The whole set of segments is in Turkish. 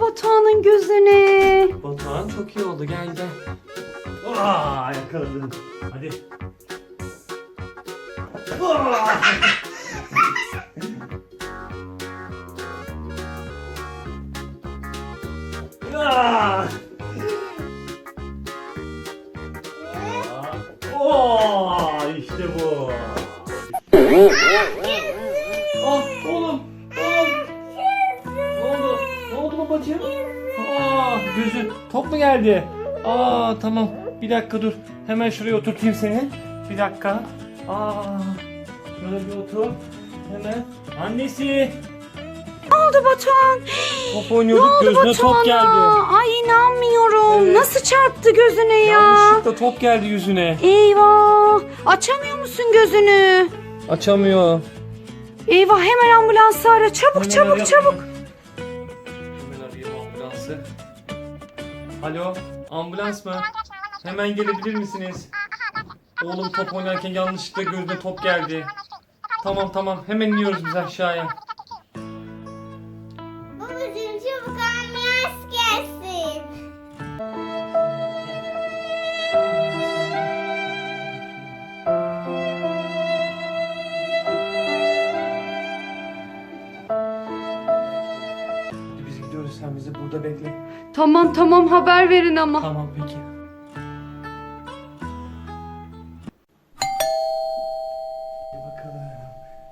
oldu Batuhan'ın gözüne? Batuhan çok iyi oldu gel gel. Aa, yakaladın. Hadi. Aa! Aa! Oo, işte bu. Ne babacığım? Aa gözün top mu geldi? Aa tamam. Bir dakika dur. Hemen şuraya oturtayım seni. Bir dakika. Aa. Şöyle bir otur. Hemen. Annesi. Ne oldu Batuhan? Top Ne oynuyorduk oldu gözüne top Batuhan'a? geldi. Ay inanmıyorum. Evet. Nasıl çarptı gözüne ya? Yanlışlıkla top geldi yüzüne. Eyvah. Açamıyor musun gözünü? Açamıyor. Eyvah hemen ambulansı ara. Çabuk Hemen çabuk arayalım. çabuk. Alo, ambulans mı? Hemen gelebilir misiniz? Oğlum top oynarken yanlışlıkla gözüne top geldi. Tamam tamam, hemen iniyoruz biz aşağıya. Sen bizi burada bekle. Tamam tamam haber verin ama. Tamam peki.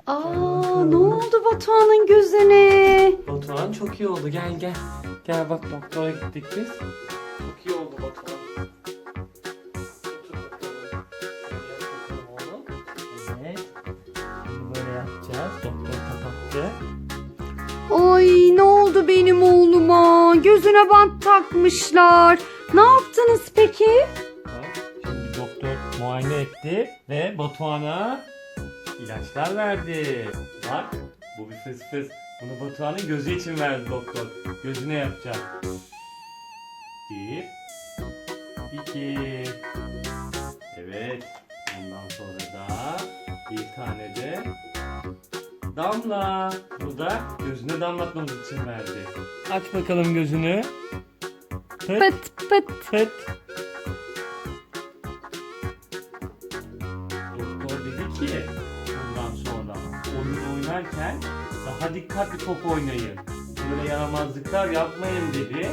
Aa ne oldu Batuhan'ın gözüne? Batuhan çok iyi oldu, gel gel. Gel bak doktora gittik biz. Çok iyi oldu Batuhan. Evet. Şimdi böyle yapacağız. Doktor kapattı. Ay ne oldu benim oğluma? Gözüne bant takmışlar. Ne yaptınız peki? Şimdi doktor muayene etti ve Batuhan'a ilaçlar verdi. Bak bu bir fıs. Bunu Batuhan'ın gözü için verdi doktor. Gözüne yapacak. Bir, iki. Evet. Ondan sonra da bir tane de damla. Bu da gözüne damlatmamız için verdi. Aç bakalım gözünü. Pıt Pıt pıt. pıt. Doktor dedi ki bundan sonra oyun oynarken daha dikkatli top oynayın. Böyle yaramazlıklar yapmayın dedi.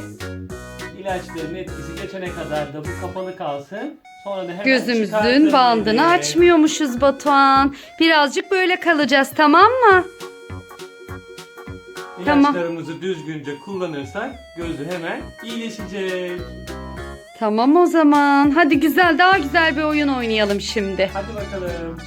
İlaçların etkisi geçene kadar da bu kapalı kalsın. Sonra da hemen Gözümüzün çıkartın bandını açmıyormuşuz Batuhan. Birazcık böyle kalacağız tamam mı? Tamam. İlaçlarımızı düzgünce kullanırsak gözü hemen iyileşecek. Tamam o zaman. Hadi güzel daha güzel bir oyun oynayalım şimdi. Hadi bakalım.